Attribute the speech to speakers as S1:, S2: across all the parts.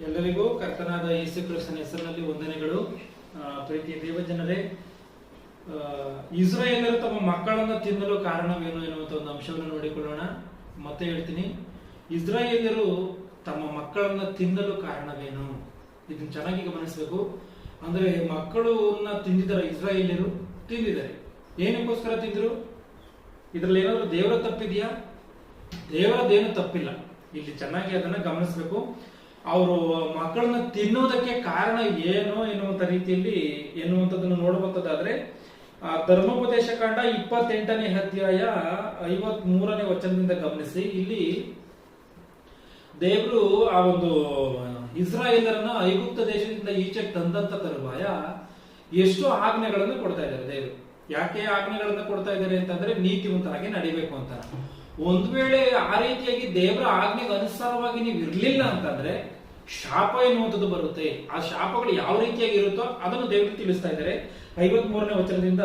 S1: ಎಲ್ಲರಿಗೂ ಕರ್ತನಾದ ಯೇಸು ಕ್ರಿಸ್ತನ ಹೆಸರಿನಲ್ಲಿ ವಂದನೆಗಳು. ಆ, ಪ್ರೀತಿಯ ದೇವಜನರೇ ಜನರೇ ಇಸ್ರಾಯೇಲರು ತಮ್ಮ ಮಕ್ಕಳನ್ನು ತಿನ್ನಲು ಕಾರಣವೇನು ಎನ್ನುವಂತ ಒಂದು ಅಂಶವನ್ನು ನೋಡಿಕೊಳ್ಳೋಣ. ಮತ್ತೆ ಹೇಳ್ತೀನಿ ಇಸ್ರಾಯೇಲರು ತಮ್ಮ ಮಕ್ಕಳನ್ನು ತಿನ್ನಲು ಕಾರಣವೇನು? ಇದನ್ನ ಚೆನ್ನಾಗಿ ಗಮನಿಸಬೇಕು. ಅಂದ್ರೆ ಮಕ್ಕಳನ್ನ ತಿಂದಿದ್ದಾರೆ ಇಸ್ರಾಯೇಲರು ತಿಂದಿದ್ದಾರೆ. ಏನಕ್ಕೋಸ್ಕರ ತಿಂದ್ರು? ಇದ್ರಲ್ಲಿ ಏನಾದ್ರು ದೇವರ ತಪ್ಪಿದೆಯಾ? ದೇವರದೇನು ತಪ್ಪಿಲ್ಲ. ಇಲ್ಲಿ ಚೆನ್ನಾಗಿ ಅದನ್ನ ಗಮನಿಸಬೇಕು. ಅವರು ಮಕ್ಕಳನ್ನ ತಿನ್ನೋದಕ್ಕೆ ಕಾರಣ ಏನು ಎನ್ನುವಂತ ರೀತಿಯಲ್ಲಿ ಎನ್ನುವಂಥದ್ದನ್ನು ಆ, ಧರ್ಮೋಪದೇಶ ಕಾಂಡ ಇಪ್ಪತ್ತೆಂಟನೇ ಅಧ್ಯಾಯ ಐವತ್ ಮೂರನೇ ವಚನದಿಂದ ಗಮನಿಸಿ. ಇಲ್ಲಿ ದೇವರು ಆ ಒಂದು ಇಸ್ರಾಯೇಲರನ್ನ ಐಗುಪ್ತ ದೇಶದಿಂದ ಈಚೆಗೆ ತಂದಂತ ತರುವಾಯ ಎಷ್ಟು ಆಜ್ಞೆಗಳನ್ನು ಕೊಡ್ತಾ ಇದ್ದಾರೆ ದೇವರು. ಯಾಕೆ ಆಜ್ಞೆಗಳನ್ನು ಕೊಡ್ತಾ ಇದ್ದಾರೆ ಅಂತಂದ್ರೆ ನೀತಿವಂತರಾಗಿ ನಡಿಬೇಕು ಅಂತ. ಒಂದ್ ವೇಳೆ ಆ ರೀತಿಯಾಗಿ ದೇವರ ಆಜ್ಞೆಗೆ ಅನುಸಾರವಾಗಿ ನೀವು ಇರ್ಲಿಲ್ಲ ಅಂತಂದ್ರೆ ಶಾಪ ಎನ್ನುವಂಥದ್ದು ಬರುತ್ತೆ. ಆ ಶಾಪಗಳು ಯಾವ ರೀತಿಯಾಗಿ ಇರುತ್ತೋ ಅದನ್ನು ದೇವರು ತಿಳಿಸ್ತಾ ಇದ್ದಾರೆ. ಐವತ್ ಮೂರನೇ ವಚನದಿಂದ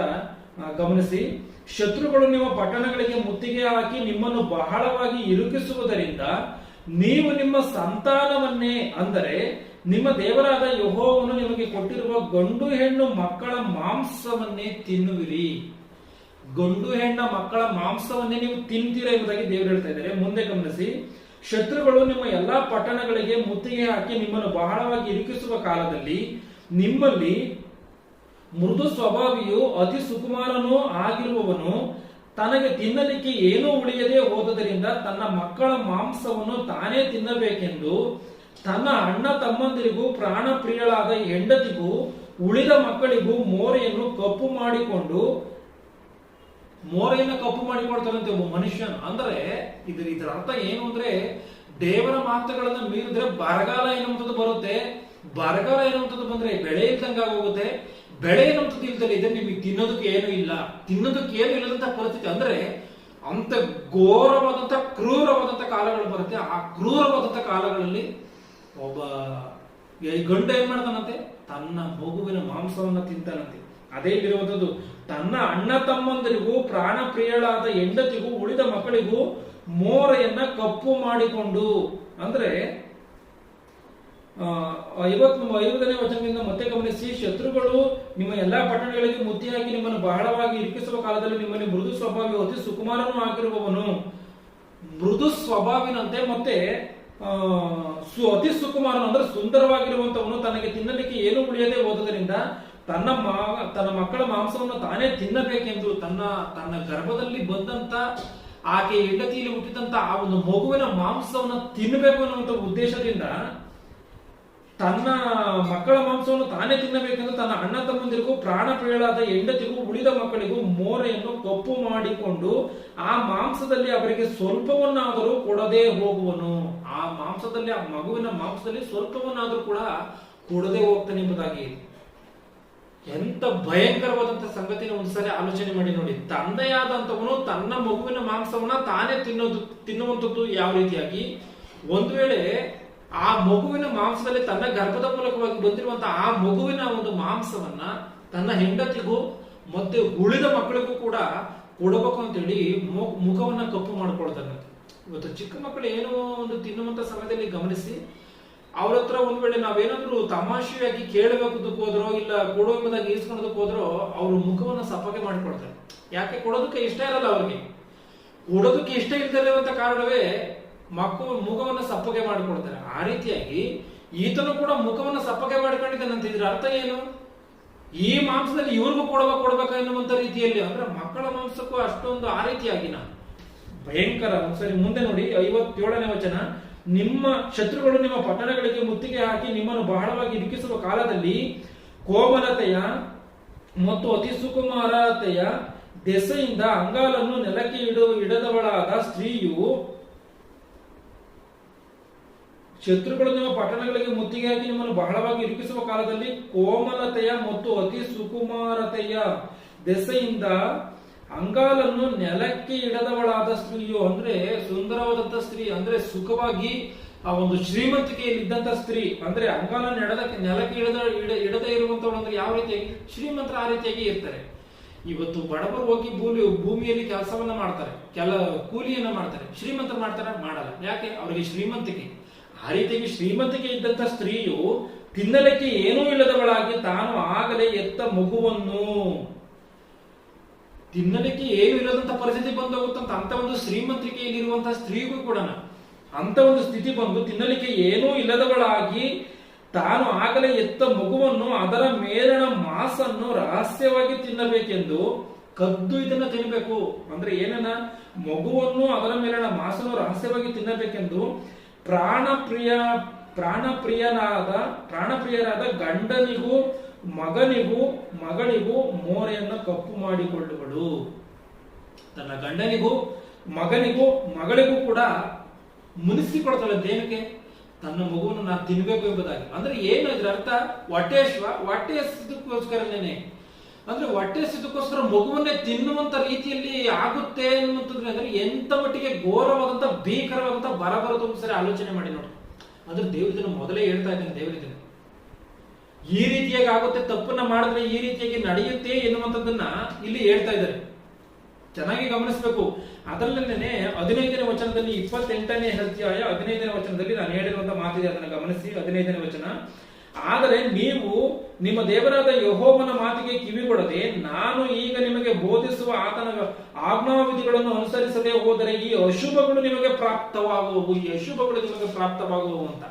S1: ಗಮನಿಸಿ. ಶತ್ರುಗಳು ನಿಮ್ಮ ಪಟ್ಟಣಗಳಿಗೆ ಮುತ್ತಿಗೆ ಹಾಕಿ ನಿಮ್ಮನ್ನು ಬಹಳವಾಗಿ ಇರುಕಿಸುವುದರಿಂದ ನೀವು ನಿಮ್ಮ ಸಂತಾನವನ್ನೇ ಅಂದರೆ ನಿಮ್ಮ ದೇವರಾದ ಯಹೋವನ್ನು ನಿಮಗೆ ಕೊಟ್ಟಿರುವ ಗಂಡು ಹೆಣ್ಣು ಮಕ್ಕಳ ಮಾಂಸವನ್ನೇ ತಿನ್ನುವಿರಿ. ಗಂಡು ಹೆಣ್ಣ ಮಕ್ಕಳ ಮಾಂಸವನ್ನೇ ನೀವು ತಿಂತೀರ ಎಂಬುದಾಗಿ ದೇವರು ಹೇಳ್ತಾ ಇದ್ದಾರೆ. ಮುಂದೆ ಗಮನಿಸಿ. ಶತ್ರುಗಳು ನಿಮ್ಮ ಎಲ್ಲಾ ಪಟ್ಟಣಗಳಿಗೆ ಮುತ್ತಿಗೆ ಹಾಕಿ ನಿಮ್ಮನ್ನು ಬಹಳವಾಗಿ ಇರುಕಿಸುವ ಕಾಲದಲ್ಲಿ ನಿಮ್ಮಲ್ಲಿ ಮೃದು ಸ್ವಭಾವಿಯು ಅತಿ ಸುಕುಮಾರನೂ ಆಗಿರುವವನು ತನಗೆ ತಿನ್ನಲಿಕ್ಕೆ ಏನೂ ಉಳಿಯದೆ ಹೋದದರಿಂದ ತನ್ನ ಮಕ್ಕಳ ಮಾಂಸವನ್ನು ತಾನೇ ತಿನ್ನಬೇಕೆಂದು ತನ್ನ ಅಣ್ಣ ತಮ್ಮಂದಿರಿಗೂ ಪ್ರಾಣ ಪ್ರಿಯಳಾದ ಹೆಂಡತಿಗೂ ಉಳಿದ ಮಕ್ಕಳಿಗೂ ಮೋರೆಯನ್ನು ಕಪ್ಪು ಮಾಡಿಕೊಂಡು ಮೋರೆಯನ್ನು ಕಪ್ಪು ಮಾಡಿಕೊಡ್ತಾರಂತೆ ಒಬ್ಬ ಮನುಷ್ಯನ. ಅಂದ್ರೆ ಇದ್ರ ಇದರ ಅರ್ಥ ಏನು ಅಂದ್ರೆ ದೇವರ ಮಾತುಗಳನ್ನು ಮೀರಿದ್ರೆ ಬರಗಾಲ ಎನ್ನುವಂಥದ್ದು ಬರುತ್ತೆ. ಬರಗಾಲ ಎನ್ನುವಂಥದ್ದು ಬಂದ್ರೆ ಬೆಳೆ ಇಲ್ದಂಗ ಹೋಗುತ್ತೆ ಬೆಳೆ ಎನ್ನುವಂಥದ್ದು ಇಲ್ದಲ್ಲ ಇದೆ ನಿಮಗೆ ತಿನ್ನೋದಕ್ಕೆ ಏನು ಇಲ್ಲ. ತಿನ್ನೋದಕ್ಕೆ ಏನು ಇಲ್ಲದಂತ ಪರಿಸ್ಥಿತಿ ಅಂದ್ರೆ ಅಂತ ಘೋರವಾದಂತ ಕ್ರೂರವಾದಂತ ಕಾಲಗಳು ಬರುತ್ತೆ. ಆ ಕ್ರೂರವಾದಂತ ಕಾಲಗಳಲ್ಲಿ ಒಬ್ಬ ಗಂಡ ಏನ್ ಮಾಡ್ತಾನಂತೆ? ತನ್ನ ಮಗುವಿನ ಮಾಂಸವನ್ನ ತಿಂತಾನಂತೆ. ಅದೇ ಇರುವಂತದ್ದು ತನ್ನ ಅಣ್ಣ ತಮ್ಮಂದರಿಗೂ ಪ್ರಾಣ ಪ್ರಿಯಳಾದ ಹೆಂಡತಿಗೂ ಉಳಿದ ಮಕ್ಕಳಿಗೂ ಮೋರೆಯನ್ನ ಕಪ್ಪು ಮಾಡಿಕೊಂಡು, ಅಂದ್ರೆ ಐವತ್ ಐವತ್ತನೇ ವಚನದಿಂದ ಮತ್ತೆ ಗಮನಿಸಿ, ಶತ್ರುಗಳು ನಿಮ್ಮ ಎಲ್ಲಾ ಪಟ್ಟಣಗಳಿಗೆ ಮುತ್ತಿಯಾಗಿ ನಿಮ್ಮನ್ನು ಬಹಳವಾಗಿ ಇರ್ಪಿಸುವ ಕಾಲದಲ್ಲಿ ನಿಮ್ಮಲ್ಲಿ ಮೃದು ಸ್ವಭಾವಿ ಅತಿ ಸುಕುಮಾರನು ಆಗಿರುವವನು. ಮೃದು ಸ್ವಭಾವಿನಂತೆ ಮತ್ತೆ ಅತಿ ಸುಕುಮಾರನು ಅಂದ್ರೆ ಸುಂದರವಾಗಿರುವಂತವನು ತನಗೆ ತಿನ್ನಲಿಕ್ಕೆ ಏನು ಉಳಿಯದೆ ಹೋದದರಿಂದ ತನ್ನ ಮಾವ, ತನ್ನ ಮಕ್ಕಳ ಮಾಂಸವನ್ನು ತಾನೇ ತಿನ್ನಬೇಕೆಂದು ತನ್ನ ತನ್ನ ಗರ್ಭದಲ್ಲಿ ಬಂದಂತ ಆಕೆ ಹೆಂಡತಿಯಲ್ಲಿ ಹುಟ್ಟಿದಂತ ಆ ಒಂದು ಮಗುವಿನ ಮಾಂಸವನ್ನು ತಿನ್ನಬೇಕು ಅನ್ನುವಂಥ ಉದ್ದೇಶದಿಂದ ತನ್ನ ಮಕ್ಕಳ ಮಾಂಸವನ್ನು ತಾನೇ ತಿನ್ನಬೇಕೆಂದು ತನ್ನ ಅಣ್ಣ ತಮ್ಮಂದಿರಿಗೂ ಪ್ರಾಣ ಪ್ರೇಳಾದ ಹೆಂಡತಿಗೂ ಉಳಿದ ಮಕ್ಕಳಿಗೂ ಮೋರೆಯನ್ನು ಕಪ್ಪು ಮಾಡಿಕೊಂಡು ಆ ಮಾಂಸದಲ್ಲಿ ಅವರಿಗೆ ಸ್ವಲ್ಪವನ್ನಾದರೂ ಕೊಡದೆ ಹೋಗುವನು. ಆ ಮಾಂಸದಲ್ಲಿ, ಆ ಮಗುವಿನ ಮಾಂಸದಲ್ಲಿ ಸ್ವಲ್ಪವನ್ನಾದರೂ ಕೂಡ ಕೊಡದೆ ಹೋಗ್ತಾನೆ ಎಂಬುದಾಗಿ. ಎಂತ ಭಯಂಕರವಾದಂತಹ ಸಂಗತಿನ ಒಂದ್ಸರಿ ಆಲೋಚನೆ ಮಾಡಿ ನೋಡಿ. ತಂದೆಯಾದಂತವನು ತನ್ನ ಮಗುವಿನ ಮಾಂಸವನ್ನ ತಾನೇ ತಿನ್ನೋದು, ತಿನ್ನುವಂಥದ್ದು ಯಾವ ರೀತಿಯಾಗಿ? ಒಂದು ವೇಳೆ ಆ ಮಗುವಿನ ಮಾಂಸದಲ್ಲಿ ತನ್ನ ಗರ್ಭದ ಮೂಲಕವಾಗಿ ಬಂದಿರುವಂತಹ ಆ ಮಗುವಿನ ಒಂದು ಮಾಂಸವನ್ನ ತನ್ನ ಹೆಂಡತಿಗೂ ಮತ್ತೆ ಉಳಿದ ಮಕ್ಕಳಿಗೂ ಕೂಡ ಕೊಡಬೇಕು ಅಂತೇಳಿ ಮುಖವನ್ನ ಕಪ್ಪು ಮಾಡ್ಕೊಳ್ತಾನೆ ಇವತ್ತು ಚಿಕ್ಕ ಮಕ್ಕಳು ಏನೋ ಒಂದು ತಿನ್ನುವಂತ ಸಮಯದಲ್ಲಿ ಗಮನಿಸಿ ಅವ್ರ ಹತ್ರ ಒಂದ್ ವೇಳೆ ನಾವೇನಾದ್ರೂ ತಮಾಷೆಯಾಗಿ ಕೇಳಬೇಕದಕ್ಕೆ ಹೋದ್ರೋ ಇಲ್ಲ ಕೊಡೋದಾಗ ಈಸ್ಕೊಳೋದಕ್ಕೆ ಹೋದ್ರೋ, ಅವ್ರ ಮುಖವನ್ನ ಸಪಗೆ ಮಾಡಿಕೊಡ್ತಾರೆ ಯಾಕೆ? ಕೊಡೋದಕ್ಕೆ ಇಷ್ಟ ಇರಲ್ಲ ಅವ್ರಿಗೆ. ಕೊಡೋದಕ್ಕೆ ಇಷ್ಟ ಇಲ್ದಿರುವಂತ ಕಾರಣವೇ ಮಕ್ಕಳು ಮುಖವನ್ನ ಸಪ್ಪಗೆ ಮಾಡಿಕೊಡ್ತಾರೆ ಆ ರೀತಿಯಾಗಿ ಈತನು ಕೂಡ ಮುಖವನ್ನ ಸಪ್ಪಗೆ ಮಾಡ್ಕೊಂಡಿದ್ದಾನಂತ ಇದ್ರ ಅರ್ಥ ಏನು? ಈ ಮಾಂಸದಲ್ಲಿ ಇವ್ರಿಗೂ ಕೊಡಬೇಕು ಕೊಡ್ಬೇಕು ಎನ್ನುವಂತ ರೀತಿಯಲ್ಲಿ ಅಂದ್ರೆ ಮಕ್ಕಳ ಮಾಂಸಕ್ಕೂ ಅಷ್ಟೊಂದು ಆ ರೀತಿಯಾಗಿನ ಭಯಂಕರ. ಸರಿ ಮುಂದೆ ನೋಡಿ ಐವತ್ತೇಳನೇ ವಚನ. ನಿಮ್ಮ ಶತ್ರುಗಳು ನಿಮ್ಮ ಪಟ್ಟಣಗಳಿಗೆ ಮುತ್ತಿಗೆ ಹಾಕಿ ನಿಮ್ಮನ್ನು ಬಹಳವಾಗಿ ಇರುಕಿಸುವ ಕಾಲದಲ್ಲಿ ಕೋಮಲತೆಯ ಮತ್ತು ಅತಿ ಸುಕುಮಾರತೆಯ ದೆಸೆಯಿಂದ ಅಂಗಾಲನ್ನು ನೆಲಕ್ಕೆ ಇಡುವ ಇಡದವಳಾದ ಸ್ತ್ರೀಯು ಶತ್ರುಗಳು ನಿಮ್ಮ ಪಟ್ಟಣಗಳಿಗೆ ಮುತ್ತಿಗೆ ಹಾಕಿ ನಿಮ್ಮನ್ನು ಬಹಳವಾಗಿ ಇರುಕಿಸುವ ಕಾಲದಲ್ಲಿ ಕೋಮಲತೆಯ ಮತ್ತು ಅತಿ ಸುಕುಮಾರತೆಯ ದೆಸೆಯಿಂದ ಅಂಗಾಲನ್ನು ನೆಲಕ್ಕೆ ಇಡದವಳಾದ ಸ್ತ್ರೀಯು ಅಂದ್ರೆ ಸುಂದರವಾದಂತ ಸ್ತ್ರೀ, ಅಂದ್ರೆ ಸುಖವಾಗಿ ಆ ಒಂದು ಶ್ರೀಮಂತಿಕೆಯಲ್ಲಿ ಇದ್ದಂತ ಸ್ತ್ರೀ, ಅಂದ್ರೆ ಅಂಗಾಲನ್ನು ಎಡದಕ್ಕೆ ನೆಲಕ್ಕೆ ಇಡದ, ಇಡ, ಇಡದೇ ಇರುವಂತವಳು ಅಂದ್ರೆ ಯಾವ ರೀತಿಯಾಗಿ ಶ್ರೀಮಂತರ ಆ ರೀತಿಯಾಗಿ ಇರ್ತಾರೆ. ಇವತ್ತು ಬಡವರು ಹೋಗಿ ಭೂಮಿ, ಭೂಮಿಯಲ್ಲಿ ಕೆಲಸವನ್ನ ಮಾಡ್ತಾರೆ. ಕೆಲ ಕೂಲಿಯನ್ನ ಮಾಡ್ತಾರೆ. ಶ್ರೀಮಂತರು ಮಾಡ್ತಾರೆ? ಮಾಡಲ್ಲ. ಯಾಕೆ? ಅವರಿಗೆ ಶ್ರೀಮಂತಿಕೆ. ಆ ರೀತಿಯಾಗಿ ಶ್ರೀಮಂತಿಕೆ ಇದ್ದಂತ ಸ್ತ್ರೀಯು ತಿನ್ನಲಿಕ್ಕೆ ಏನೂ ಇಲ್ಲದವಳಾಗಿ ತಾನು ಆಗಲೇ ಎತ್ತ ಮಗುವನ್ನು. ತಿನ್ನಲಿಕ್ಕೆ ಏನು ಇಲ್ಲದಂತ ಪರಿಸ್ಥಿತಿ ಬಂದು ಹೋಗುತ್ತಂತ ಅಂತ ಒಂದು ಶ್ರೀಮಂತಿಕೆಯಲ್ಲಿರುವಂತಹ ಸ್ತ್ರೀಗೂ ಕೂಡ ಅಂತ ಒಂದು ಸ್ಥಿತಿ ಬಂದು ತಿನ್ನಲಿಕ್ಕೆ ಏನೂ ಇಲ್ಲದವಳಾಗಿ ತಾನು ಆಗಲೇ ಎತ್ತ ಮಗುವನ್ನು ಅದರ ಮೇಲಣ ಮಾಸನ್ನು ರಹಸ್ಯವಾಗಿ ತಿನ್ನಬೇಕೆಂದು ಕದ್ದು ಇದನ್ನ ತಿನ್ನಬೇಕು ಅಂದ್ರೆ ಏನನ್ನ? ಮಗುವನ್ನು ಅದರ ಮೇಲಣ ಮಾಸನ್ನು ರಹಸ್ಯವಾಗಿ ತಿನ್ನಬೇಕೆಂದು ಪ್ರಾಣಪ್ರಿಯ, ಪ್ರಾಣಪ್ರಿಯನಾದ, ಪ್ರಾಣಪ್ರಿಯರಾದ ಗಂಡನಿಗೂ ಮಗನಿಗೂ, ಮಗಳಿಗೂ ಮೋರೆಯನ್ನು ಕಪ್ಪು ಮಾಡಿಕೊಳ್ಳುವಳು. ತನ್ನ ಗಂಡನಿಗೂ, ಮಗನಿಗೂ, ಮಗಳಿಗೂ ಕೂಡ ಮುನಿಸಿಕೊಳ್ತಾಳೆ ದೇಹಕ್ಕೆ ತನ್ನ ಮಗುವನ್ನು ನಾನು ತಿನ್ಬೇಕು ಎಂಬುದಾಗಿ. ಅಂದ್ರೆ ಏನು ಇದ್ರ ಅರ್ಥ? ಹೊಟ್ಟೆ ಹಶ್ವ ಹೊಟ್ಟೆ ಹಸಿದಕ್ಕೋಸ್ಕರನೇನೆ. ಅಂದ್ರೆ ಹೊಟ್ಟೆ ಹಸಿದಕ್ಕೋಸ್ಕರ ಮಗುವನ್ನೇ ತಿನ್ನುವಂತ ರೀತಿಯಲ್ಲಿ ಆಗುತ್ತೆ ಅನ್ನುವಂಥದ್ದು ಅಂದ್ರೆ ಎಂತ ಮಟ್ಟಿಗೆ ಘೋರವಾದಂತ ಭೀಕರವಾದಂತ ಬರಬರದು ಸರಿ ಆಲೋಚನೆ ಮಾಡಿ ನೋಡಿ. ಅಂದ್ರೆ ದೇವ್ರ ಮೊದಲೇ ಹೇಳ್ತಾ ಇದ್ದೇನೆ ದೇವ್ರ ಇದನ್ನು. ಈ ರೀತಿಯಾಗಿ ಆಗುತ್ತೆ, ತಪ್ಪನ್ನ ಮಾಡಿದ್ರೆ ಈ ರೀತಿಯಾಗಿ ನಡೆಯುತ್ತೆ ಎನ್ನುವಂಥದ್ದನ್ನ ಇಲ್ಲಿ ಹೇಳ್ತಾ ಇದ್ದಾರೆ. ಚೆನ್ನಾಗಿ ಗಮನಿಸಬೇಕು. ಅದರಲ್ಲೇನೆ ಹದಿನೈದನೇ ವಚನದಲ್ಲಿ ಇಪ್ಪತ್ತೆಂಟನೇ ಅಧ್ಯಾಯ ಹದಿನೈದನೇ ವಚನದಲ್ಲಿ ನಾನು ಹೇಳಿರುವಂತ ಮಾತಿದೆ, ಅದನ್ನು ಗಮನಿಸಿ, ಹದಿನೈದನೇ ವಚನ. ಆದರೆ ನೀವು ನಿಮ್ಮ ದೇವರಾದ ಯಹೋವನ ಮಾತಿಗೆ ಕಿವಿಗೊಡದೆ, ನಾನು ಈಗ ನಿಮಗೆ ಬೋಧಿಸುವ ಆತನ ಆಜ್ಞಾವಿಧಿಗಳನ್ನು ಅನುಸರಿಸದೆ ಹೋದರೆ ಈ ಅಶುಭಗಳು ನಿಮಗೆ ಪ್ರಾಪ್ತವಾಗುವವು, ಈ ಅಶುಭಗಳು ನಿಮಗೆ ಪ್ರಾಪ್ತವಾಗುವವು ಅಂತ.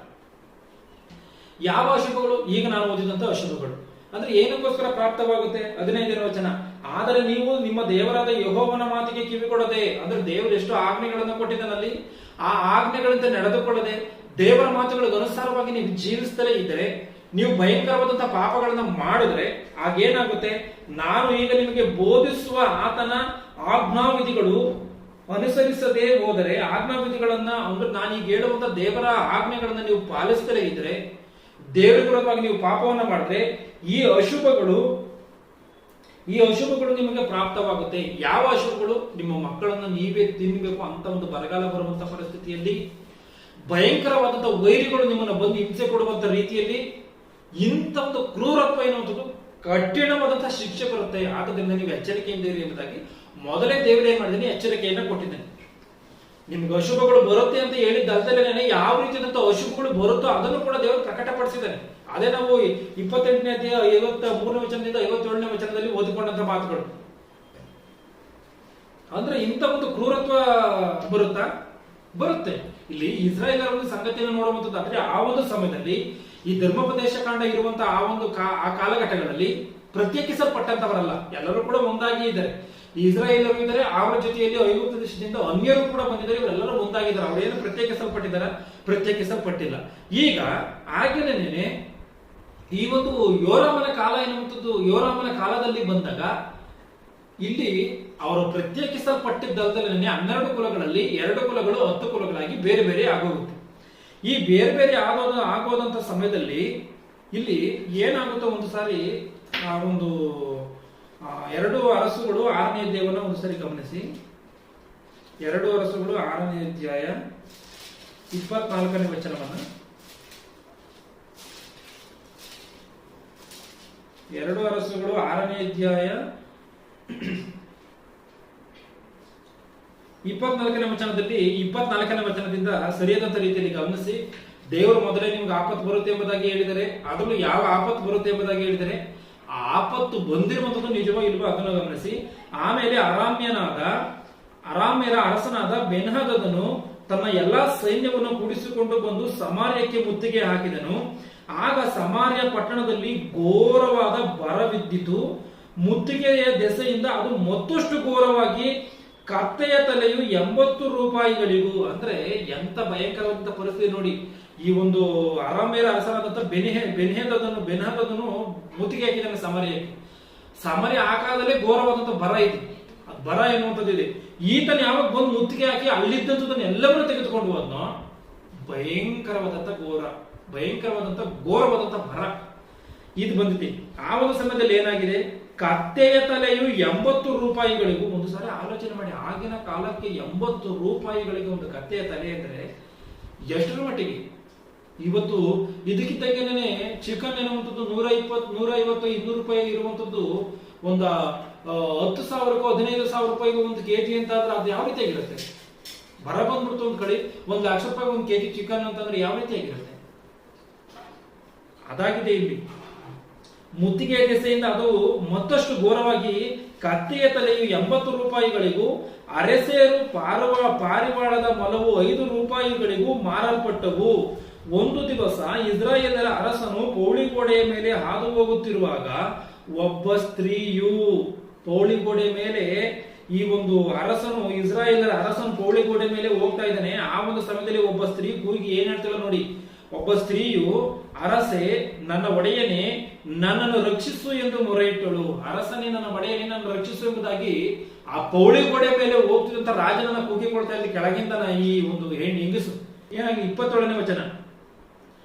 S1: ಯಾವ ಅಶುಭಗಳು ಈಗ ನಾನು ಓದಿದಂತ ಅಶುಭಗಳು ಅಂದ್ರೆ ಏನಕ್ಕೋಸ್ಕರ ಪ್ರಾಪ್ತವಾಗುತ್ತೆ? ಹದಿನೈದನೇ ವಚನ. ಆದರೆ ನೀವು ನಿಮ್ಮ ದೇವರಾದ ಯಹೋವನ ಮಾತಿಗೆ ಕಿವಿಕೊಡದೆ ಅಂದ್ರೆ ದೇವರು ಎಷ್ಟು ಆಜ್ಞೆಗಳನ್ನು ಕೊಟ್ಟಿದ್ದಾನಲ್ಲಿ, ಆ ಆಜ್ಞೆಗಳಿಂದ ನಡೆದುಕೊಳ್ಳದೆ ದೇವರ ಮಾತುಗಳಿಗೆ ಅನುಸಾರವಾಗಿ ನೀವು ಜೀವಿಸ್ತಲೇ ಇದ್ದರೆ, ನೀವು ಭಯಂಕರವಾದಂತಹ ಪಾಪಗಳನ್ನ ಮಾಡಿದ್ರೆ ಆಗೇನಾಗುತ್ತೆ? ನಾನು ಈಗ ನಿಮಗೆ ಬೋಧಿಸುವ ಆತನ ಆಜ್ಞಾವಿಧಿಗಳು ಅನುಸರಿಸದೆ ಹೋದರೆ, ಆಜ್ಞಾವಿಧಿಗಳನ್ನ, ಅಂದ್ರೆ ಈಗ ಹೇಳುವಂತ ದೇವರ ಆಜ್ಞೆಗಳನ್ನ ನೀವು ಪಾಲಿಸ್ತಲೇ ಇದ್ರೆ ದೇವರ ವಿರುದ್ಧವಾಗಿ ನೀವು ಪಾಪವನ್ನು ಮಾಡಿದ್ರೆ ಈ ಅಶುಭಗಳು ಈ ಅಶುಭಗಳು ನಿಮಗೆ ಪ್ರಾಪ್ತವಾಗುತ್ತೆ. ಯಾವ ಅಶುಭಗಳು? ನಿಮ್ಮ ಮಕ್ಕಳನ್ನು ನೀವೇ ತಿನ್ನಬೇಕು ಅಂತ ಒಂದು ಬರಗಾಲ ಬರುವಂತಹ ಪರಿಸ್ಥಿತಿಯಲ್ಲಿ ಭಯಂಕರವಾದಂತಹ ವೈರಿಗಳು ನಿಮ್ಮನ್ನು ಬಂದು ಹಿಂಸೆ ಕೊಡುವಂತ ರೀತಿಯಲ್ಲಿ ಇಂಥ ಒಂದು ಕ್ರೂರತ್ವ ಎನ್ನುವಂಥದ್ದು ಕಠಿಣವಾದಂತಹ ಶಿಕ್ಷೆ ಬರುತ್ತೆ. ಆದ್ದರಿಂದ ನೀವು ಎಚ್ಚರಿಕೆಯಿಂದ ಇರಿ ಎಂಬುದಾಗಿ ಮೊದಲೇ ದೇವರು ಮಾಡಿದ್ದೀನಿ ಎಚ್ಚರಿಕೆಯನ್ನು ಕೊಟ್ಟಿದ್ದೇನೆ. ನಿಮ್ಗೆ ಅಶುಭಗಳು ಬರುತ್ತೆ ಅಂತ ಹೇಳಿದ್ದಲ್ದಲೇನೆ ಯಾವ ರೀತಿಯಾದಂತ ಅಶುಭಗಳು ಬರುತ್ತೋ ಅದನ್ನು ಕೂಡ ದೇವರು ಪ್ರಕಟಪಡಿಸಿದ್ದಾನೆ. ಅದೇ ನಾವು ಇಪ್ಪತ್ತೆಂಟನೇ ಅಧ್ಯಾಯ ಐವತ್ತ ಮೂರನೇ ವಚನದಿಂದ ಐವತ್ತೇಳನೇ ವಚನದಲ್ಲಿ ಓದಿಕೊಂಡಂತ ಮಾತುಗಳು. ಅಂದ್ರೆ ಇಂಥ ಒಂದು ಕ್ರೂರತ್ವ ಬರುತ್ತಾ? ಬರುತ್ತೆ. ಇಲ್ಲಿ ಇಸ್ರಾಯೇಲರ ಒಂದು ಸಂಗತಿಯನ್ನು ನೋಡುವಂಥದ್ದು ಅಂದ್ರೆ ಆ ಒಂದು ಸಮಯದಲ್ಲಿ ಈ ಧರ್ಮೋಪದೇಶ ಕಾಂಡ ಇರುವಂತಹ ಆ ಒಂದು ಆ ಕಾಲಘಟ್ಟಗಳಲ್ಲಿ ಪ್ರತ್ಯೇಕಿಸಲ್ಪಟ್ಟಂತವರಲ್ಲ ಎಲ್ಲರೂ ಕೂಡ ಒಂದಾಗಿ ಇದ್ದಾರೆ ಇಸ್ರಾಯೇಲರು ಇದ್ದಾರೆ ಅವರ ಜೊತೆಯಲ್ಲಿ ಐಗುಪ್ತ ದೇಶದಿಂದ ಅನ್ಯರು ಕೂಡ ಬಂದಿದ್ದಾರೆ, ಇವರೆಲ್ಲರೂ ಒಂದಾಗಿದ್ದಾರೆ ಅವರೇನು ಪ್ರತ್ಯೇಕಿಸಲ್ಪಟ್ಟಿದ್ದಾರೆ? ಪ್ರತ್ಯೇಕಿಸಲ್ಪಟ್ಟಿಲ್ಲ. ಈಗ ಹಾಗೇನೇನೆ ಈ ಒಂದು ಯೋರಾಮನ ಕಾಲ ಎನ್ನುವಂಥದ್ದು, ಯೋರಾಮನ ಕಾಲದಲ್ಲಿ ಬಂದಾಗ ಇಲ್ಲಿ ಅವರು ಪ್ರತ್ಯೇಕಿಸಲ್ಪಟ್ಟಿದ್ದಲ್ದಲೇ ಹನ್ನೆರಡು ಕುಲಗಳಲ್ಲಿ ಎರಡು ಕುಲಗಳು ಹತ್ತು ಕುಲಗಳಾಗಿ ಬೇರೆ ಬೇರೆ ಆಗೋಗುತ್ತೆ. ಈ ಬೇರೆ ಬೇರೆ ಆಗೋದ ಆಗೋದಂತ ಸಮಯದಲ್ಲಿ ಇಲ್ಲಿ ಏನಾಗುತ್ತೋ ಒಂದು ಸಾರಿ, ಆ ಒಂದು ಎರಡು ಅರಸುಗಳು ಆರನೇ ಅಧ್ಯಾಯವನ್ನು ಒಂದು ಸಾರಿ ಗಮನಿಸಿ. ಎರಡು ಅರಸುಗಳು ಆರನೇ ಅಧ್ಯಾಯ ಇಪ್ಪತ್ನಾಲ್ಕನೇ ವಚನವನ್ನು. ಎರಡು ಅರಸುಗಳು ಆರನೇ ಅಧ್ಯಾಯ ಇಪ್ಪತ್ನಾಲ್ಕನೇ ವಚನದಲ್ಲಿ, ಇಪ್ಪತ್ನಾಲ್ಕನೇ ವಚನದಿಂದ ಸರಿಯಾದಂತ ರೀತಿಯಲ್ಲಿ ಗಮನಿಸಿ. ದೇವರು ಮೊದಲೇ ನಿಮ್ಗೆ ಆಪತ್ತು ಬರುತ್ತೆ ಎಂಬುದಾಗಿ ಹೇಳಿದರೆ, ಅದರಲ್ಲೂ ಯಾವ ಆಪತ್ತು ಬರುತ್ತೆ ಎಂಬುದಾಗಿ ಹೇಳಿದರೆ ಆಪತ್ತು ಬಂದಿರುವಂತದ್ದು ನಿಜವಾಗಿ ಇಲ್ವೋ ಅದನ್ನು ಗಮನಿಸಿ. ಆಮೇಲೆ ಅರಾಮ್ಯನಾದ, ಅರಾಮ್ಯರ ಅರಸನಾದ ಬೆನ್ಹದನು ತನ್ನ ಎಲ್ಲಾ ಸೈನ್ಯವನ್ನು ಕೂಡಿಸಿಕೊಂಡು ಬಂದು ಸಮಾರ್ಯಕ್ಕೆ ಮುತ್ತಿಗೆ ಹಾಕಿದನು. ಆಗ ಸಮಾರ್ಯ ಪಟ್ಟಣದಲ್ಲಿ ಘೋರವಾದ ಬರವಿದ್ದಿತು ಮುತ್ತಿಗೆಯ ದೆಸೆಯಿಂದ ಅದು ಮತ್ತಷ್ಟು ಘೋರವಾಗಿ ಕತ್ತೆಯ ತಲೆಯು ಎಂಬತ್ತು ರೂಪಾಯಿಗಳಿಗೂ, ಅಂದ್ರೆ ಎಂತ ಭಯಂಕರವಾದಂತ ಪರಿಸ್ಥಿತಿ ನೋಡಿ ಈ ಒಂದು ಅರಾಮೇರ ಅರಸನಾದಂತ ಬೆನಿಹೆ ಬೆನ್ಹೇದನು ಬೆನ್ಹದನು ಮುತ್ತಿಗೆ ಹಾಕಿದ್ದಾನೆ ಸಮರಿಯಕ್ಕೆ ಸಮರಿ ಆ ಕಾಲದಲ್ಲೇ ಘೋರವಾದಂತ ಬರ ಇದೆ. ಬರ ಎನ್ನುವಂಥದ್ದು ಇದೆ. ಈತನ ಯಾವಾಗ ಬಂದು ಮುತ್ತಿಗೆ ಹಾಕಿ ಅಲ್ಲಿದ್ದಂಥದ್ದನ್ನು ಎಲ್ಲವನ್ನೂ ತೆಗೆದುಕೊಂಡು ಹೋದ್ನೋ, ಭಯಂಕರವಾದಂತ ಘೋರ, ಭಯಂಕರವಾದಂತ ಘೋರವಾದಂತ ಬರ ಇದು ಬಂದಿದೆ. ಆ ಒಂದು ಸಮಯದಲ್ಲಿ ಏನಾಗಿದೆ? ಕತ್ತೆಯ ತಲೆಯು ಎಂಬತ್ತು ರೂಪಾಯಿಗಳಿಗೂ ಒಂದು ಸಾರಿ ಆಲೋಚನೆ ಮಾಡಿ, ಆಗಿನ ಕಾಲಕ್ಕೆ ಎಂಬತ್ತು ರೂಪಾಯಿಗಳಿಗೆ ಒಂದು ಕತ್ತೆಯ ತಲೆ ಅಂದ್ರೆ ಎಷ್ಟರ ಮಟ್ಟಿಗೆ? ಇವತ್ತು ಇದಕ್ಕಿದ್ದಂಗೆನೆ ಚಿಕನ್ ಎನ್ನುವಂಥದ್ದು ನೂರ ಇಪ್ಪತ್ತು, ನೂರ ಐವತ್ತು, ಇನ್ನೂರು ರೂಪಾಯಿ ಇರುವಂತದ್ದು ಒಂದು ಹತ್ತು ಸಾವಿರಕ್ಕೂ ಹದಿನೈದು ಸಾವಿರ ರೂಪಾಯಿಗೂ ಒಂದು ಕೆಜಿ ಅಂತ ಆದ್ರೆ ಅದು ಯಾವ ರೀತಿಯಾಗಿರುತ್ತೆ ಬರ ಬಂದ್ಬಿಡ್ತು ಒಂದ್ ಕಡೆ, ಒಂದ್ ಲಕ್ಷ ರೂಪಾಯಿ ಒಂದ್ ಕೆಜಿ ಚಿಕನ್ ಅಂತಂದ್ರೆ ಯಾವ ರೀತಿ ಆಗಿರುತ್ತೆ? ಅದಾಗಿದೆ ಇಲ್ಲಿ. ಮುತ್ತಿಗೆ ದೆಸೆಯಿಂದ ಅದು ಮತ್ತಷ್ಟು ಘೋರವಾಗಿ ಕತ್ತೆಯ ತಲೆಯು ಎಂಬತ್ತು ರೂಪಾಯಿಗಳಿಗೂ ಅರೆಸೇರು ಪಾರವ ಪಾರಿವಾಳದ ಮಲವು ಐದು ರೂಪಾಯಿಗಳಿಗೂ ಮಾರಲ್ಪಟ್ಟವು. ಒಂದು ದಿವಸ ಇಸ್ರಾಯೇಲರ ಅರಸನು ಪೌಳಿಗೋಡೆಯ ಮೇಲೆ ಹಾದು ಹೋಗುತ್ತಿರುವಾಗ ಒಬ್ಬ ಸ್ತ್ರೀಯು ಪೌಳಿಗೋಡೆ ಮೇಲೆ ಈ ಒಂದು ಅರಸನು ಇಸ್ರಾಯೇಲರ ಅರಸನು ಪೌಳಿಗೋಡೆ ಮೇಲೆ ಹೋಗ್ತಾ ಇದ್ದಾನೆ. ಆ ಒಂದು ಸಮಯದಲ್ಲಿ ಒಬ್ಬ ಸ್ತ್ರೀ ಕೂಗಿ ಏನ್ ಹೇಳ್ತಾಳೆ ನೋಡಿ. ಒಬ್ಬ ಸ್ತ್ರೀಯು, ಅರಸೆ, ನನ್ನ ಒಡೆಯನೇ, ನನ್ನನ್ನು ರಕ್ಷಿಸು ಎಂದು ಮೊರೆಯಿಟ್ಟಳು. ಅರಸನೇ, ನನ್ನ ಒಡೆಯನೇ ನನ್ನ ರಕ್ಷಿಸು ಎಂಬುದಾಗಿ ಆ ಪೌಳಿ ಗೋಡೆ ಮೇಲೆ ಹೋಗ್ತಿದ್ದಂತ ರಾಜನನ್ನ ಕೂಗಿಕೊಳ್ತಾ ಇದ್ದ ಕೆಳಗಿಂದ ಈ ಒಂದು ಹೆಣ್ಣು ಹೆಂಗಸು. ಏನಾಗಿ ಇಪ್ಪತ್ತೇಳನೇ ವಚನ.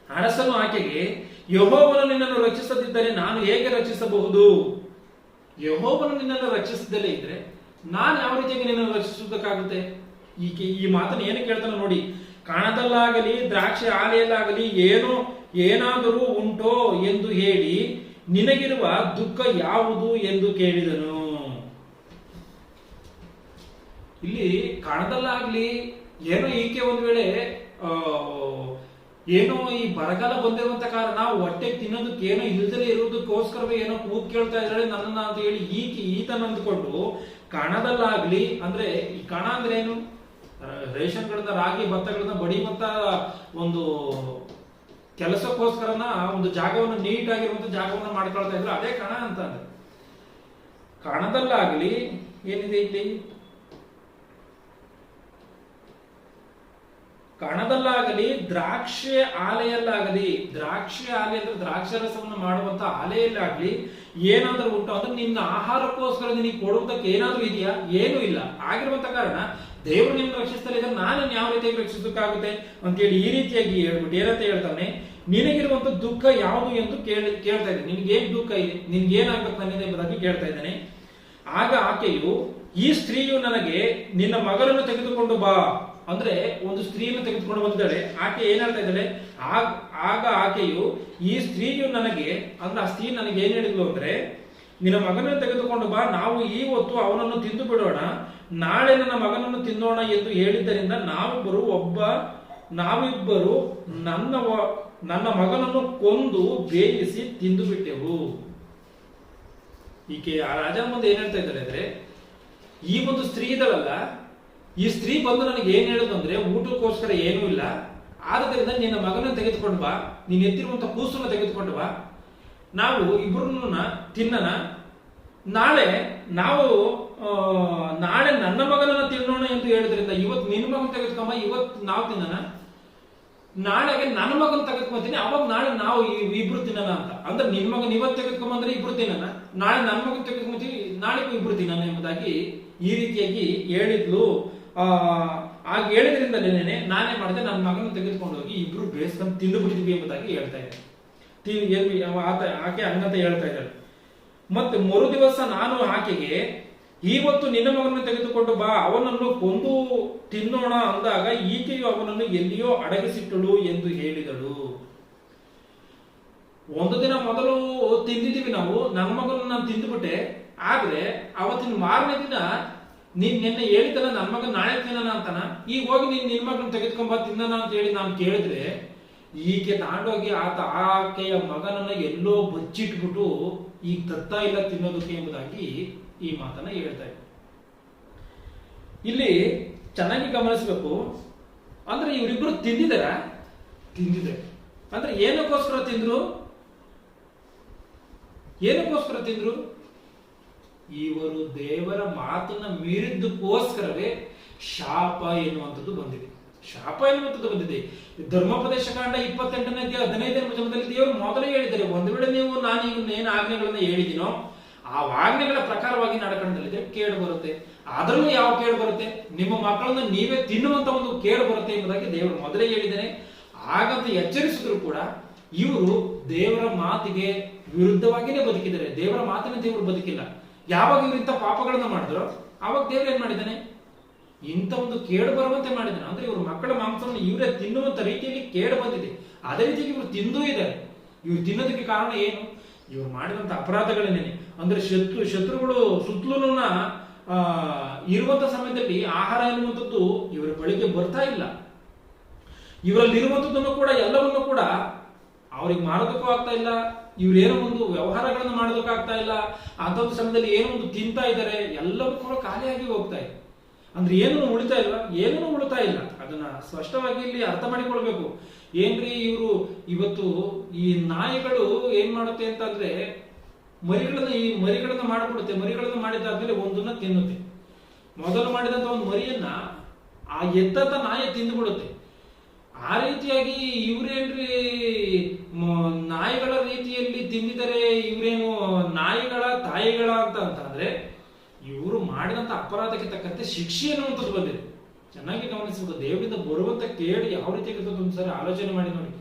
S1: ಅರಸನು ಆಕೆಗೆ, ಯಹೋವನು ನಿನ್ನನ್ನು ರಚಿಸದಿದ್ದರೆ ನಾನು ಹೇಗೆ ರಕ್ಷಿಸಬಹುದು? ಯಹೋವನು ನಿನ್ನನ್ನು ರಚಿಸದಲ್ಲೇ ಇದ್ರೆ ನಾನು ಯಾವ ರೀತಿಯಾಗಿ ನಿನ್ನನ್ನು ರಚಿಸುವುದಕ್ಕಾಗುತ್ತೆ ಈಕೆ ಈ ಮಾತನ್ನು ಏನು ಕೇಳ್ತಾನೆ ನೋಡಿ. ಕಣದಲ್ಲಾಗಲಿ, ದ್ರಾಕ್ಷಿ ಆಲೆಯಲ್ಲಾಗಲಿ ಏನೋ ಏನಾದರೂ ಉಂಟೋ ಎಂದು ಹೇಳಿ ನಿನಗಿರುವ ದುಃಖ ಯಾವುದು ಎಂದು ಕೇಳಿದನು. ಇಲ್ಲಿ ಕಣದಲ್ಲಾಗ್ಲಿ ಏನೋ ಈಕೆ ಒಂದು ವೇಳೆ ಏನೋ ಈ ಬರಗಾಲ ಬಂದಿರುವಂತ ಕಾರಣ ಹೊಟ್ಟೆ ತಿನ್ನೋದಕ್ಕೆ ಏನೋ ಇಲ್ದಲೇ ಇರೋದಕ್ಕೋಸ್ಕರವೇ ಏನೋ ಕೂತ್ ಕೇಳ್ತಾ ಇದ್ದಾಳೆ ನನ್ನನ್ನ ಅಂತ ಹೇಳಿ ಈಕೆ ಈತನ ಅಂದ್ಕೊಂಡು ಕಣದಲ್ಲಾಗ್ಲಿ, ಅಂದ್ರೆ ಈ ಕಣ ಅಂದ್ರೆ ಏನು? ರೇಷನ್ಗಳನ್ನ ರಾಗಿ ಭತ್ತಗಳನ್ನ ಬಡಿಯುವಂತ ಒಂದು ಕೆಲಸಕ್ಕೋಸ್ಕರನ ಒಂದು ಜಾಗವನ್ನು ನೀಟ್ ಆಗಿರುವಂತ ಜಾಗವನ್ನು ಮಾಡ್ಕೊಳ್ತಾ ಇದ್ರು. ಅದೇ ಕಣ ಅಂತ ಅಂದ್ರೆ. ಕಣದಲ್ಲಾಗ್ಲಿ ಏನಿದೆ ಇಲ್ಲಿ? ಕಣದಲ್ಲಾಗಲಿ, ದ್ರಾಕ್ಷಿ ಆಲೆಯಲ್ಲಾಗಲಿ, ದ್ರಾಕ್ಷಿ ಆಲೆ ಅಂದ್ರೆ ದ್ರಾಕ್ಷಿ ರಸವನ್ನು ಮಾಡುವಂತ ಆಲೆಯಲ್ಲಾಗಲಿ ಏನಾದ್ರೂ ಉಂಟು ಅಂದ್ರೆ ನಿನ್ನ ಆಹಾರಕ್ಕೋಸ್ಕರ ನಿನಗೆ ಕೊಡುವುದಕ್ಕೆ ಏನಾದ್ರೂ ಇದೆಯಾ? ಏನೂ ಇಲ್ಲ. ಆಗಿರುವಂತ ಕಾರಣ, ದೇವರು ನಿನ್ನ ರಕ್ಷಿಸ್ತಾರೆ ಇದ್ರೆ ನಾನು ಯಾವ ರೀತಿಯಾಗಿ ರಕ್ಷಿಸೋಕ್ಕಾಗುತ್ತೆ ಅಂತೇಳಿ ಈ ರೀತಿಯಾಗಿ ಹೇಳ್ಬಿಟ್ಟು ಏನಂತ ಹೇಳ್ತಾನೆ. ನಿನಗಿರುವಂತ ದುಃಖ ಯಾವುದು ಎಂದು ಕೇಳಿ, ಕೇಳ್ತಾ ಇದ್ದೀನಿ. ನಿನ್ಗೆ ಏನ್ ದುಃಖ ಇದೆ? ನಿನ್ಗೆ ಏನಾಗ್ಬೇಕು ನನ್ನಿಂದ ಎಂಬುದಾಗಿ ಕೇಳ್ತಾ ಇದ್ದಾನೆ. ಆಗ ಆಕೆಯು, ಈ ಸ್ತ್ರೀಯು ನನಗೆ ನಿನ್ನ ಮಗಳನ್ನು ತೆಗೆದುಕೊಂಡು ಬಾ. ಅಂದ್ರೆ ಒಂದು ಸ್ತ್ರೀಯನ್ನು ತೆಗೆದುಕೊಂಡು ಬಂದಿದ್ದಾಳೆ. ಆಕೆ ಏನ್ ಹೇಳ್ತಾ ಇದ್ದಾಳೆ? ಆಗ ಆಕೆಯು, ಈ ಸ್ತ್ರೀಯು ನನಗೆ, ಅಂದ್ರೆ ಆ ಸ್ತ್ರೀ ನನಗೆ ಏನ್ ಹೇಳಿದ್ಲು ಅಂದ್ರೆ, ನಿನ್ನ ಮಗನನ್ನು ತೆಗೆದುಕೊಂಡು ಬಾ, ನಾವು ಈ ಹೊತ್ತು ಅವನನ್ನು ತಿಂದು ಬಿಡೋಣ. ನಾಳೆ ನನ್ನ ಮಗನನ್ನು ತಿನ್ನೋಣ ಎಂದು ಹೇಳಿದ್ದರಿಂದ ನಾವಿಬ್ಬರು ಒಬ್ಬ, ನಾವಿಬ್ಬರು ನನ್ನ ನನ್ನ ಮಗನನ್ನು ಕೊಂದು ಬೇಯಿಸಿ ತಿಂದು ಬಿಟ್ಟೆವು. ಈಕೆ ಆ ರಾಜನ ಮುಂದೆ ಏನ್ ಹೇಳ್ತಾ ಇದ್ದಾರೆ ಅಂದ್ರೆ, ಈ ಒಂದು ಸ್ತ್ರೀ ಇದ್ದಾಳಲ್ಲ ಈ ಸ್ತ್ರೀ ಬಂದು ನನಗೆ ಏನ್ ಹೇಳುದು ಅಂದ್ರೆ ಊಟಕ್ಕೋಸ್ಕರ ಏನೂ ಇಲ್ಲ. ಆದ್ದರಿಂದ ನಿನ್ನ ಮಗನ ತೆಗೆದುಕೊಂಡು ಬಾ. ನೀನ್ ಎತ್ತಿರುವಂತ ಕೂಸನ್ನ ತೆಗೆದುಕೊಂಡು ಬಾ. ನಾವು ಇಬ್ಬರನ್ನ ತಿನ್ನನ. ನಾಳೆ ನಾವು ನಾಳೆ ನನ್ನ ಮಗನನ್ನ ತಿನ್ನೋಣ ಎಂದು ಹೇಳಿದ್ರಿಂದ ಇವತ್ತು ನಿನ್ನ ಮಗನ ತೆಗೆದುಕೊಂಬ ಇವತ್ತು ನಾವು ತಿನ್ನೋಣ ನಾಳೆಗೆ ನನ್ನ ಮಗನ ತೆಗೆದುಕೊಂತೀನಿ ಅವಾಗ ನಾಳೆ ನಾವು ಇಬ್ರು ತಿನ್ನೋಣ ಅಂತ. ಅಂದ್ರೆ ನಿನ್ನ ಮಗನ ಇವತ್ತು ತೆಗೆದುಕೊಂಬಂದ್ರೆ ಇಬ್ರು ತಿನ್ನೋಣ ನಾಳೆ ನನ್ನ ಮಗನ ತೆಗೆದುಕೊಂತೀವಿ ನಾಳೆಗೂ ಇಬ್ರು ತಿನ್ನೋಣ ಎಂಬುದಾಗಿ ಈ ರೀತಿಯಾಗಿ ಹೇಳಿದ್ಲು. ಆಗ ಹೇಳಿದ್ರಿಂದಲೇನೆ ನಾನೇ ಮಾಡಿದೆ ನನ್ನ ಮಗನ ತೆಗೆದುಕೊಂಡು ಹೋಗಿ ಇಬ್ರು ಬೇಸ್ಕೊಂಡು ತಿಂದು ಬಿಟ್ಟಿದ್ವಿ ಎಂಬುದಾಗಿ ಹೇಳ್ತಾ ಇದ್ದೆ ತಿ- ಎಲ್ಲಿ ಅವ ಆತ, ಆಕೆ ಹಂಗಂತ ಹೇಳ್ತಾ ಇದ್ದಾಳೆ ಮತ್ತೆ ಮರು ದಿವಸ ನಾನು ಆಕೆಗೆ ಇವತ್ತು ನಿನ್ನ ಮಗನನ್ನು ತೆಗೆದುಕೊಂಡು ಬಾ, ಅವನನ್ನು ಕೊಂದು ತಿನ್ನೋಣ ಅಂದಾಗ ಈಕೆಯು ಅವನನ್ನು ಎಲ್ಲಿಯೋ ಅಡಗಿಸಿಟ್ಟಳು ಎಂದು ಹೇಳಿದಳು. ಒಂದು ದಿನ ಮೊದಲು ತಿಂದಿದ್ದೀವಿ ನಾವು, ನನ್ನ ಮಗನ ನಾನು ತಿಂದುಬಿಟ್ಟೆ, ಆದ್ರೆ ಅವತ್ತಿನ ಮಾರನೇ ದಿನ ನೀನ್ ನಿನ್ನೆ ಹೇಳಿದಲ್ಲ ನನ್ನ ಮಗನ್ ನಾಳೆ ತಿನ್ನೋಣ ಅಂತಾನ? ಈಗ ಹೋಗಿ ನೀನ್ ನಿನ್ ಮಗನ್ ತೆಗೆದುಕೊಂಬ ತಿನ್ನೋಣ ಅಂತ ಹೇಳಿ ನಾನು ಕೇಳಿದ್ರೆ, ಈಕೆ ತಾಂಡೋಗಿ ಆತ ಆಕೆಯ ಮಗನನ್ನ ಎಲ್ಲೋ ಬಚ್ಚಿಟ್ಬಿಟ್ಟು ಈಗ ತತ್ತಾ ಇಲ್ಲ ತಿನ್ನೋದಕ್ಕೆ ಎಂಬುದಾಗಿ ಈ ಮಾತನ್ನ ಹೇಳ್ತಾ ಇದ್ದ. ಇಲ್ಲಿ ಚೆನ್ನಾಗಿ ಗಮನಿಸಬೇಕು. ಅಂದ್ರೆ ಇವರಿಬ್ರು ತಿಂದಿದಾರ ತಿಂದಿದೆ ಅಂದ್ರೆ ಏನಕ್ಕೋಸ್ಕರ ತಿಂದ್ರು? ಏನಕ್ಕೋಸ್ಕರ ತಿಂದ್ರು? ಇವರು ದೇವರ ಮಾತನ್ನ ಮೀರಿದ್ದಕ್ಕೋಸ್ಕರವೇ ಶಾಪ ಎನ್ನುವಂಥದ್ದು ಬಂದಿದೆ. ಶಾಪ ಎನ್ನುವಂಥದ್ದು ಬಂದಿದೆ. ಧರ್ಮೋಪದೇಶ ಕಾಂಡ ಇಪ್ಪತ್ತೆಂಟನೇ ಹದಿನೈದನೇ ಜನ್ಮದಲ್ಲಿ ದೇವರು ಮೊದಲೇ ಹೇಳಿದ್ದಾರೆ, ಒಂದು ವೇಳೆ ನೀವು ನಾನು ಇವನ್ನ ಏನು ಆಜ್ಞೆಗಳನ್ನ ಹೇಳಿದಿನೋ ಆ ಆಜ್ಞೆಗಳ ಪ್ರಕಾರವಾಗಿ ನಡ್ಕೊಂಡಲ್ಲಿದ್ರೆ ಕೇಳು ಬರುತ್ತೆ. ಅದರಲ್ಲೂ ಯಾವ ಕೇಳು ಬರುತ್ತೆ? ನಿಮ್ಮ ಮಕ್ಕಳನ್ನ ನೀವೇ ತಿನ್ನುವಂತ ಒಂದು ಕೇಳು ಬರುತ್ತೆ ಎಂಬುದಾಗಿ ದೇವರು ಮೊದಲೇ ಹೇಳಿದ್ದಾನೆ ಹಾಗಂತ ಎಚ್ಚರಿಸಿದ್ರು ಕೂಡ ಇವರು ದೇವರ ಮಾತಿಗೆ ವಿರುದ್ಧವಾಗಿಯೇ ಬದುಕಿದ್ದಾರೆ. ದೇವರ ಮಾತಿನಂತೆ ಇವರು ಬದುಕಿಲ್ಲ. ಯಾವಾಗ ಇವ್ರು ಇಂಥ ಪಾಪಗಳನ್ನ ಮಾಡಿದ್ರು. ಆವಾಗ ದೇವ್ರು ಏನ್ ಮಾಡಿದ್ದಾನೆ? ಇಂಥ ಒಂದು ಕೇಡು ಬರುವಂತೆ ಮಾಡಿದ್ದಾನೆ. ಅಂದ್ರೆ ಇವ್ರ ಮಕ್ಕಳ ಮಾಂಸವನ್ನು ಇವರೇ ತಿನ್ನುವಂತ ರೀತಿಯಲ್ಲಿ ಕೇಡು ಬಂದಿದೆ. ಅದೇ ರೀತಿಯಾಗಿ ಇವ್ರು ತಿಂದೂ ಇದ್ದಾರೆ. ಇವ್ರು ತಿನ್ನೋದಕ್ಕೆ ಕಾರಣ ಏನು? ಇವ್ರು ಮಾಡಿದಂತ ಅಪರಾಧಗಳೇನೇನೆ ಅಂದ್ರೆ ಶತ್ರು, ಶತ್ರುಗಳು ಸುತ್ತಲೂ ಇರುವಂತ ಸಮಯದಲ್ಲಿ ಆಹಾರ ಎನ್ನುವಂಥದ್ದು ಇವರ ಬಳಿಗೆ ಬರ್ತಾ ಇಲ್ಲ. ಇವರಲ್ಲಿ ಇರುವಂಥದ್ದನ್ನು ಕೂಡ, ಎಲ್ಲವನ್ನು ಕೂಡ ಅವ್ರಿಗೆ ಮಾರೋದಕ್ಕೂ ಆಗ್ತಾ ಇಲ್ಲ. ಇವ್ರೇನೋ ಒಂದು ವ್ಯವಹಾರಗಳನ್ನು ಮಾಡೋದಕ್ಕಾಗ್ತಾ ಇಲ್ಲ, ಅಂಥದ್ದು ಸಮಯದಲ್ಲಿ ಏನೋ ಒಂದು ತಿಂತಾ ಇದ್ದಾರೆ, ಎಲ್ಲವೂ ಕೂಡ ಖಾಲಿಯಾಗಿ ಹೋಗ್ತಾ ಇದೆ. ಅಂದ್ರೆ ಏನೂ ಉಳಿತಾ ಇಲ್ವಾ ಏನೂ ಉಳಿತಾ ಇಲ್ಲ. ಅದನ್ನ ಸ್ಪಷ್ಟವಾಗಿ ಇಲ್ಲಿ ಅರ್ಥ ಮಾಡಿಕೊಳ್ಬೇಕು. ಏನ್ರಿ ಇವರು ಇವತ್ತು ಈ ನಾಯಿಗಳು ಏನ್ ಮಾಡುತ್ತೆ ಅಂತ ಅಂದ್ರೆ, ಮರಿಗಳನ್ನ ಈ ಮರಿಗಳನ್ನ ಮಾಡಿಬಿಡುತ್ತೆ, ಮರಿಗಳನ್ನ ಮಾಡಿದಾದ್ಮೇಲೆ ಒಂದನ್ನ ತಿನ್ನುತ್ತೆ. ಮೊದಲು ಮಾಡಿದಂತ ಒಂದು ಮರಿಯನ್ನ ಆ ಎತ್ತಂತ ನಾಯಿ ತಿಂದುಬಿಡುತ್ತೆ. ಆ ರೀತಿಯಾಗಿ ಇವ್ರೇನ್ರಿ ನಾಯಿಗಳ ರೀತಿಯಲ್ಲಿ ತಿಂದಿದರೆ ಇವರೇನು ನಾಯಿಗಳ ತಾಯಿಗಳ ಅಂತ ಅಂತಂದ್ರೆ, ಇವರು ಮಾಡಿದಂತ ಅಪರಾಧಕ್ಕೆ ತಕ್ಕಂತೆ ಶಿಕ್ಷೆ ಅನ್ನುವಂಥದ್ದು ಬಂದಿದೆ ಚೆನ್ನಾಗಿ ಗಮನಿಸಬೇಕು, ದೇವರಿಂದ ಬರುವಂತ ಕೇಳಿ ಯಾವ ರೀತಿಯಾಗಿರ್ತದೆ ಒಂದ್ಸರಿ ಆಲೋಚನೆ ಮಾಡಿ ನೋಡಿ.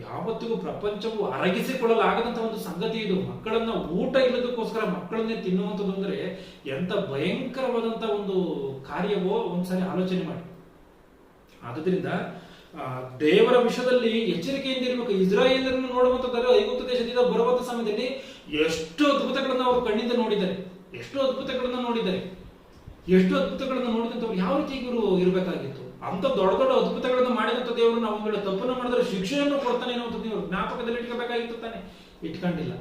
S1: ಯಾವತ್ತಿಗೂ ಪ್ರಪಂಚವು ಅರಗಿಸಿಕೊಳ್ಳಲಾಗದಂತ ಒಂದು ಸಂಗತಿ ಇದು. ಮಕ್ಕಳನ್ನ ಊಟ ಇಲ್ಲದಕ್ಕೋಸ್ಕರ ಮಕ್ಕಳನ್ನೇ ತಿನ್ನುವಂಥದ್ದು ಅಂದ್ರೆ ಎಂತ ಭಯಂಕರವಾದಂತ ಒಂದು ಕಾರ್ಯವೋ ಒಂದ್ಸಾರಿ ಆಲೋಚನೆ ಮಾಡಿ. ಆದುದರಿಂದ ದೇವರ ವಿಷಯದಲ್ಲಿ ಎಚ್ಚರಿಕೆಯಿಂದ ಇರಬೇಕು. ಇಸ್ರಾಯೇಲರನ್ನು ನೋಡುವಂತದ್ದು ಐಗುಪ್ತ ದೇಶದಿಂದ ಬರುವಂತ ಸಮಯದಲ್ಲಿ ಎಷ್ಟು ಅದ್ಭುತಗಳನ್ನು ಅವರು ಕಣ್ಣಿಂದ ನೋಡಿದ್ದಾರೆ. ಎಷ್ಟು ಅದ್ಭುತಗಳನ್ನು ನೋಡಿದ್ದಾರೆ. ಎಷ್ಟು ಅದ್ಭುತಗಳನ್ನು ನೋಡಿದಂಥವ್ರು ಯಾವ ರೀತಿ ಇವರು ಇರಬೇಕಾಗಿತ್ತು? ಅಂತ ದೊಡ್ಡ ದೊಡ್ಡ ಅದ್ಭುತಗಳನ್ನು ಮಾಡಿದಂಥ ದೇವರು ನಾವು ತಪ್ಪನ್ನು ಮಾಡಿದ್ರೆ ಶಿಕ್ಷೆಯನ್ನು ಕೊಡ್ತಾನೆ ಅನ್ನುವಂಥದ್ದು ಇವರು ಜ್ಞಾಪಕದಲ್ಲಿ ಇಟ್ಕೋಬೇಕಾಗಿತ್ತು ತಾನೆ. ಇಟ್ಕೊಂಡಿಲ್ಲ.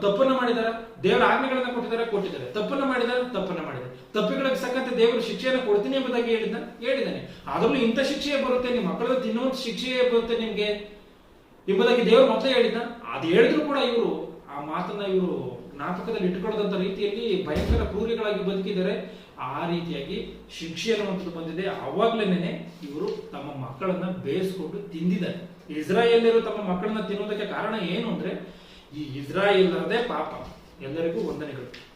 S1: ತಪ್ಪನ್ನು ಮಾಡಿದಾರ, ದೇವರ ಆಜ್ಞೆಗಳನ್ನ ಕೊಟ್ಟಿದ್ದಾರೆ ಕೊಟ್ಟಿದ್ದಾರೆ. ತಪ್ಪನ್ನು ಮಾಡಿದಾರ, ತಪ್ಪನ್ನ ಮಾಡಿದ್ದಾರೆ. ತಪ್ಪಿಗಳಿಗೆ ಸಕ್ಕಂತೆ ದೇವರ ಶಿಕ್ಷೆಯನ್ನು ಕೊಡ್ತೀನಿ ಎಂಬುದಾಗಿ ಹೇಳಿದ ಹೇಳಿದ್ದಾನೆ. ಆದರೂ ಇಂಥ ಶಿಕ್ಷೆಯೇ ಬರುತ್ತೆ, ನಿಮ್ಮ ಮಕ್ಕಳನ್ನ ತಿನ್ನುವಂತ ಶಿಕ್ಷೆಯೇ ಬರುತ್ತೆ ನಿಮಗೆ ಎಂಬುದಾಗಿ ದೇವರು ಮೊದಲೇ ಹೇಳಿದ್ದ. ಅದು ಹೇಳಿದ್ರು ಕೂಡ ಇವರು, ಆ ಮಾತನ್ನ ಇವರು ಜ್ಞಾಪಕದಲ್ಲಿ ಇಟ್ಟುಕೊಳ್ಳದಂತ ರೀತಿಯಲ್ಲಿ ಭಯಂಕರ ಕ್ರೂರಿಗಳಾಗಿ ಬದುಕಿದ್ದಾರೆ. ಆ ರೀತಿಯಾಗಿ ಶಿಕ್ಷೆ ಅನ್ನುವಂಥದ್ದು ಬಂದಿದೆ. ಅವಾಗ್ಲೇನೆ ಇವರು ತಮ್ಮ ಮಕ್ಕಳನ್ನ ಬೇಯಿಸ್ಕೊಂಡು ತಿಂದಿದ್ದಾರೆ. ಇಸ್ರಾಯೇಲ್ಯರು ತಮ್ಮ ಮಕ್ಕಳನ್ನ ತಿನ್ನುವುದಕ್ಕೆ ಕಾರಣ ಏನು ಅಂದ್ರೆ ಈ ಇಸ್ರಾಯೇಲರದೇ ಪಾಪ. ಎಲ್ಲರಿಗೂ ವಂದನೆಗಳು.